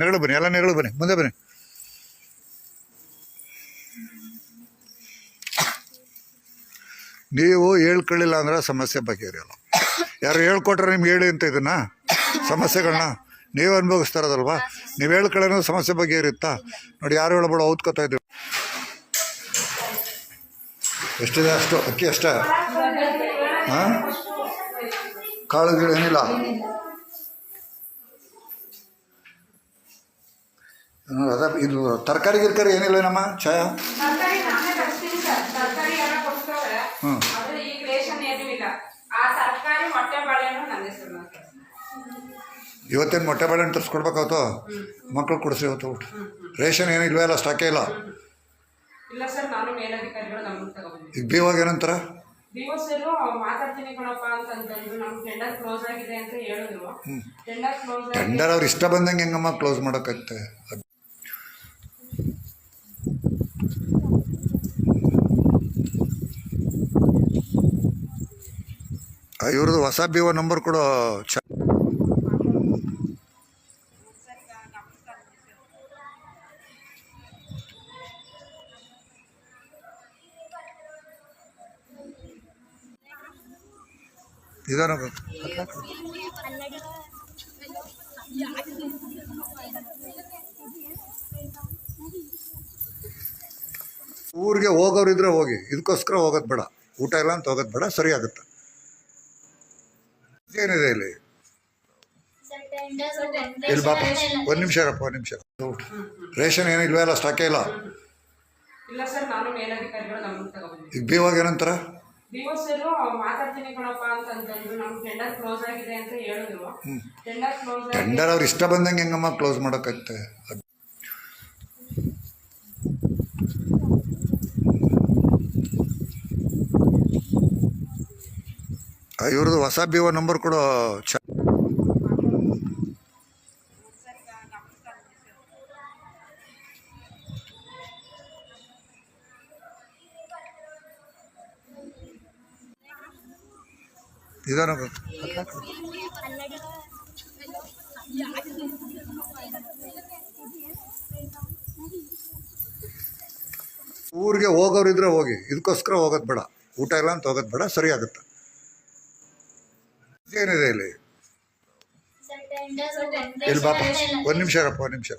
ನೆರಳು ಬನ್ನಿ, ಎಲ್ಲ ನೆರಳು ಬನ್ನಿ, ಮುಂದೆ ಬನ್ನಿ. ನೀವು ಹೇಳ್ಕೊಳ್ಳಿಲ್ಲ ಅಂದ್ರೆ ಸಮಸ್ಯೆ ಬಗೆಹರಿಯಲ್ಲ. ಯಾರು ಹೇಳ್ಕೊಟ್ರೆ ನಿಮ್ಗೆ ಹೇಳಿ ಅಂತ ಇದನ್ನ? ಸಮಸ್ಯೆಗಳನ್ನ ನೀವು ಅನುಭವಿಸ್ತಾರದಲ್ವಾ ನೀವು ಹೇಳ್ಕೊಳ್ಳೋ ಸಮಸ್ಯೆ ಬಗ್ಗೆ ಇರುತ್ತಾ ನೋಡಿ, ಯಾರು ಹೇಳ್ಬೇಡ ಓದ್ಕೋತಾ ಇದ್ದೀವಿ ಎಷ್ಟಿದೆ ಅಷ್ಟು? ಅಕ್ಕಿ ಅಷ್ಟೇ? ಹಾಂ ಕಾಳುಗಳು ಏನಿಲ್ಲ? ಅದ ಇದು ತರಕಾರಿ ಗಿರ್ಕಾರಿ ಏನಿಲ್ಲ ನಮ್ಮ ಚಾಯ ತರಿಸ್ಕೊಡ್ಬೇಕಾಗ್ತ ಇವತ್ತೇನು ಮೊಟ್ಟೆ ಬಾಳೆಹಣ್ಣು ತರಿಸ್ಕೊಡ್ಬೇಕಾಯ್ತು? ಮಕ್ಳು ಕೊಡಿಸಿ ಇವತ್ತು ಊಟ. ರೇಷನ್ ಏನು ಇಲ್ವೇ ಇಲ್ಲ. ಸ್ಟಾಕೇ ಇಲ್ಲ ಈಗ ಬಿ ಬೀವಾಗ ಏನಂತಾರ? ಡಿಒ ಸರ್ ಮಾತಾಡ್ತೀನಿ ಕಣಪ್ಪ ಅಂತಂದ್ರು ನಮ್ ಟೆಂಡರ್ ಕ್ಲೋಸ್ ಆಗಿದೆ ಅಂತ ಹೇಳಿದ್ರು. ಟೆಂಡರ್ ಕ್ಲೋಸ್ ಆಗಿ ಟೆಂಡರ್ ಅವ್ರು ಇಷ್ಟ ಬಂದಂಗೆ ಹೆಂಗಮ್ಮ ಕ್ಲೋಸ್ ಮಾಡೋಕ್ಕತ್ತೆ ಇವ್ರದ್ದು ಹೊಸ ಬಿ ಒ ನಂಬರ್ ಕೊಡು ಚ ಊರಿಗೆ ಹೋಗೋರಿದ್ರೆ ಹೋಗಿ ಇದಕ್ಕೋಸ್ಕರ ಹೋಗೋದು ಬೇಡ. ಊಟ ಇಲ್ಲ ಅಂತ ಹೋಗೋದು ಬೇಡ, ಸರಿ ಆಗುತ್ತೆ. ಏನಿದೆ ಇಲ್ಲಿ? ಇಲ್ಲಿ ಬಾಪ ಒಂದು ನಿಮಿಷ ಇರಪ್ಪ ಒಂದು ನಿಮಿಷ. ರೇಷನ್ ಏನು ಇಲ್ವೇ ಇಲ್ಲ? ಸ್ಟಾಕೇ ಇಲ್ಲ ಈಗ ಏನಂತಾರ? ಸರ್ ಮಾತಾಡ್ತೀನಿ ಕಣಪ್ಪ ಅಂತಂದ್ರು ನಮ್ ಟೆಂಡರ್ ಕ್ಲೋಸ್ ಆಗಿದೆ ಅಂತ ಹೇಳಿದ್ರು. ಟೆಂಡರ್ ಕ್ಲೋಸ್ ಆಗಿ ಟೆಂಡರ್ ಅವ್ರು ಇಷ್ಟ ಬಂದಂಗೆ ಹೆಂಗಮ್ಮ ಕ್ಲೋಸ್ ಮಾಡೋಕ್ಕತ್ತೆ ಇವ್ರದ್ದು ಹೊಸ ಬಿ ಒ ನಂಬರ್ ಕೊಡು ಚ ಇದಾನ ಊರಿಗೆ ಹೋಗೋರಿದ್ರೆ ಹೋಗಿ ಇದಕ್ಕೋಸ್ಕರ ಹೋಗೋದು ಬೇಡ. ಊಟ ಇಲ್ಲ ಅಂತ ಹೋಗೋದು ಬೇಡ, ಸರಿ ಆಗುತ್ತೆ. ಏನಿದೆ ಇಲ್ಲಿ? ಇಲ್ಲಿ ಬಾಪ ಒಂದು ನಿಮಿಷ ಇರಪ್ಪ ಒಂದು ನಿಮಿಷ.